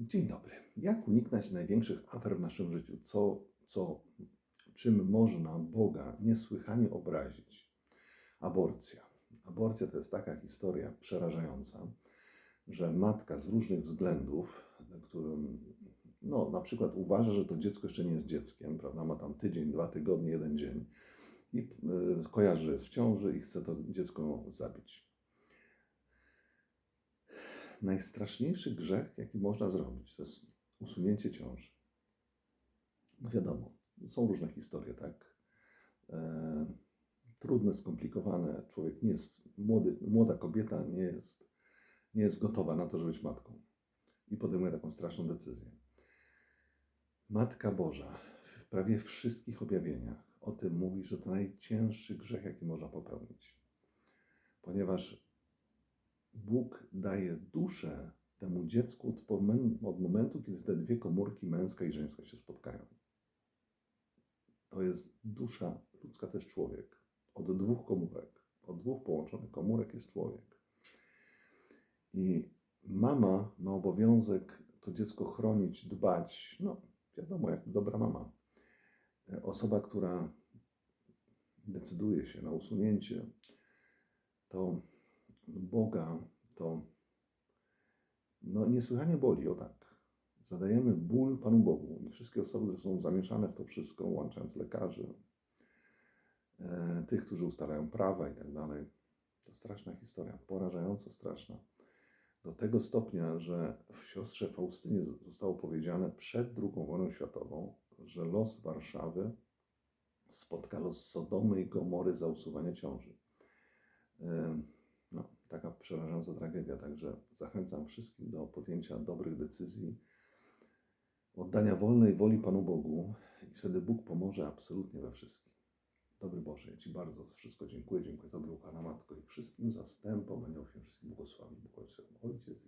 Dzień dobry. Jak uniknąć największych afer w naszym życiu? Co, co, czym można Boga niesłychanie obrazić? Aborcja. Aborcja to jest taka historia przerażająca, że matka z różnych względów, którym no, na przykład uważa, że to dziecko jeszcze nie jest dzieckiem, prawda? Ma tam tydzień, dwa tygodnie, jeden dzień i y, kojarzy, że jest w ciąży i chce to dziecko zabić najstraszniejszy grzech, jaki można zrobić, to jest usunięcie ciąży. No wiadomo, są różne historie, tak? E, trudne, skomplikowane. Człowiek nie jest, młody, młoda kobieta nie jest, nie jest gotowa na to, żeby być matką. I podejmuje taką straszną decyzję. Matka Boża w prawie wszystkich objawieniach o tym mówi, że to najcięższy grzech, jaki można popełnić. Ponieważ Bóg daje duszę temu dziecku od, pomen- od momentu, kiedy te dwie komórki, męska i żeńska, się spotkają. To jest dusza ludzka, jest człowiek. Od dwóch komórek, od dwóch połączonych komórek jest człowiek. I mama ma obowiązek to dziecko chronić, dbać. No, wiadomo, jak dobra mama. Osoba, która decyduje się na usunięcie, to Boga to no, niesłychanie boli, o tak. Zadajemy ból Panu Bogu i wszystkie osoby, które są zamieszane w to wszystko, łączając lekarzy, e, tych, którzy ustalają prawa i tak dalej. To straszna historia, porażająco straszna. Do tego stopnia, że w siostrze Faustynie zostało powiedziane przed II wojną światową, że los Warszawy spotka los Sodomy i Gomory za usuwanie ciąży. E, przerażająca tragedia. Także zachęcam wszystkich do podjęcia dobrych decyzji, oddania wolnej woli Panu Bogu i wtedy Bóg pomoże absolutnie we wszystkim. Dobry Boże, ja Ci bardzo za wszystko dziękuję. Dziękuję Tobie, Pana Matko i wszystkim zastępom, aniołom, wszystkim błogosławi Bóg Ojciec, Ojciec